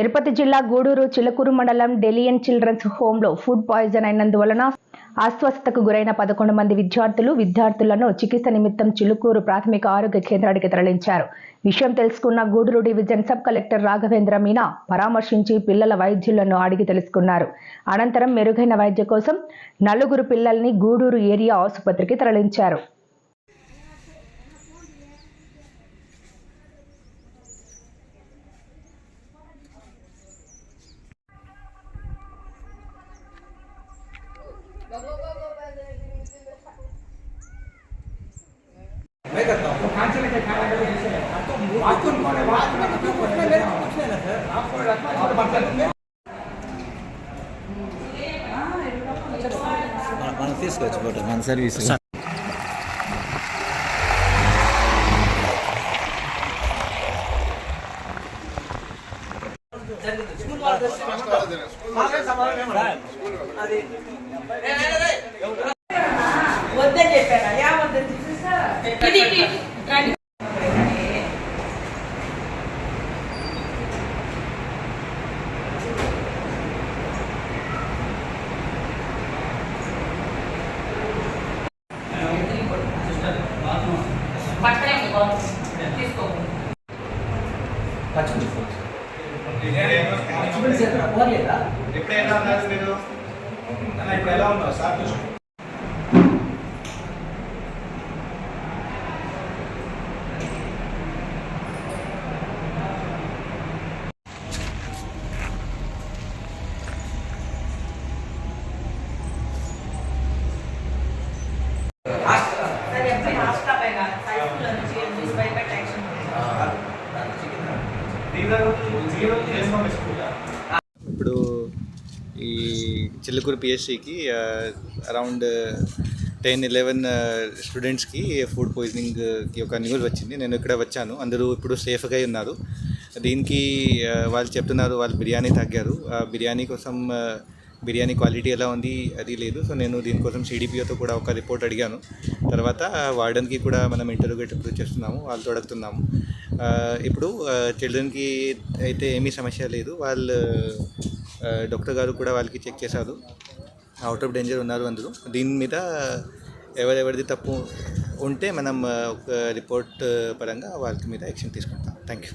తిరుపతి జిల్లా గూడూరు చిలకూరు మండలం Delian children's హోంలో ఫుడ్ పాయిజన్ అయినందువలన అస్వస్థతకు గురైన పదకొండు మంది విద్యార్థులు విద్యార్థులను చికిత్స నిమిత్తం చిలుకూరు ప్రాథమిక ఆరోగ్య కేంద్రానికి తరలించారు. విషయం తెలుసుకున్న Gudur division sub collector Raghavendra Meena పరామర్శించి పిల్లల వైద్యులను అడిగి తెలుసుకున్నారు. అనంతరం మెరుగైన వైద్య కోసం నలుగురు పిల్లల్ని గూడూరు ఏరియా ఆసుపత్రికి తరలించారు. మన- మనం తీసుకోవచ్చు ఫోటో మన సర్వీస్ వద్దని చెప్పాను యా వద్దని పచ్చిమిర్చి ఎక్కడ పోలేదా ఎప్పుడైనా ఉన్నారు మీరు ఇప్పుడు ఎలా ఉన్నారు సార్ చూసుకో. ఇప్పుడు ఈ చిల్లకూరు పిఎస్సికి అరౌండ్ టెన్ ఎలెవెన్ స్టూడెంట్స్కి ఫుడ్ పాయిజనింగ్కి ఒక న్యూస్ వచ్చింది. నేను ఇక్కడ వచ్చాను. అందరూ ఇప్పుడు సేఫ్గా ఉన్నారు. దీనికి వాళ్ళు చెప్తున్నారు వాళ్ళు బిర్యానీ తగ్గారు ఆ బిర్యానీ కోసం బిర్యానీ క్వాలిటీ ఎలా ఉంది అది లేదు. సో నేను దీనికోసం సిడిపిఓతో కూడా ఒక రిపోర్ట్ అడిగాను. తర్వాత వార్డెన్కి కూడా మనం ఇంటర్వ్యూగేట్ చేస్తున్నాము. వాళ్ళు తొడుగుతున్నాము ఇప్పుడు చిల్డ్రన్కి అయితే ఏమీ సమస్య లేదు. వాళ్ళు డాక్టర్ గారు కూడా వాళ్ళకి చెక్ చేశారు. అవుట్ ఆఫ్ డేంజర్ ఉన్నారు అందరూ. దీని మీద ఎవరెవరిది తప్పు ఉంటే మనం ఒక రిపోర్ట్ పరంగా వాళ్ళకి మీద యాక్షన్ తీసుకుంటాం. Thank you